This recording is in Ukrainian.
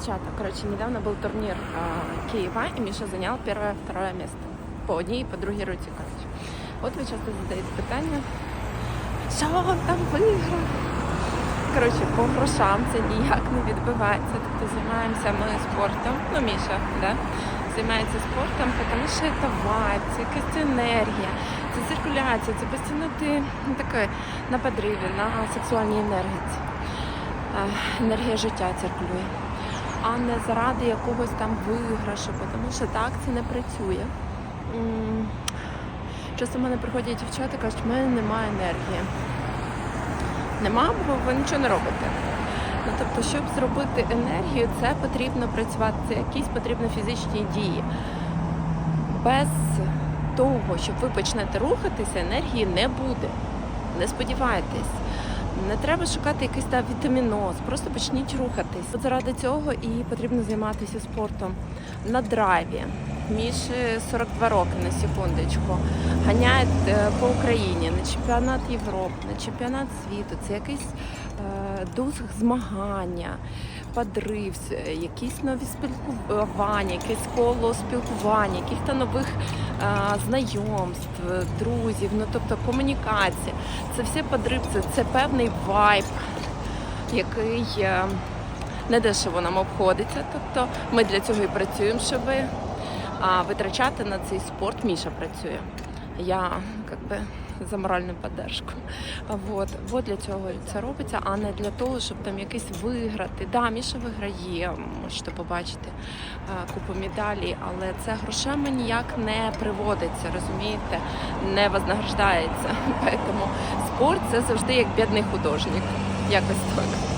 девчата, короче, недавно был турнир а, Киева, и Миша занял первое, второе место. По одній і по другій руці, короче. От ви часто задаєте питання, що там виграв? Коротше, по грошам це ніяк не відбивається. Тобто займаємося ми спортом, ну Міша, да? займається спортом, тому що це вайб, це якась енергія, це циркуляція, це постійно ти ну, таке на подриві, на сексуальній енергії. Е, Енергія життя циркулює, а не заради якогось там виграшу, тому що так це не працює. Часто в мене приходять дівчата і кажуть, в мене немає енергії. Нема, бо ви нічого не робите. Ну, тобто, щоб зробити енергію, це потрібно працювати, це якісь потрібні фізичні дії. Без того, щоб ви почнете рухатися, енергії не буде. Не сподівайтесь. Не треба шукати якийсь там вітаміноз, просто почніть рухатись. От заради цього і потрібно займатися спортом на драйві. Між 42 роки на секундочку. Ганяє е, по Україні на чемпіонат Європи, на чемпіонат світу. Це якийсь е, дух змагання, подрив, е, якісь нові спілкування, якесь коло спілкування, яких-то нових е, знайомств, друзів, ну тобто комунікація. Це все подрив, це, це певний вайб, який е, недешево нам обходиться. Тобто ми для цього і працюємо, щоб а, витрачати на цей спорт. Міша працює. Я как би за моральну підтримку. Вот. Вот для цього це робиться, а не для того, щоб там якийсь виграти. Да, Міша виграє, можете побачити купу медалей, але це грошами ніяк не приводиться, розумієте, не вознаграждається. Тому спорт це завжди як бідний художник. Якось так.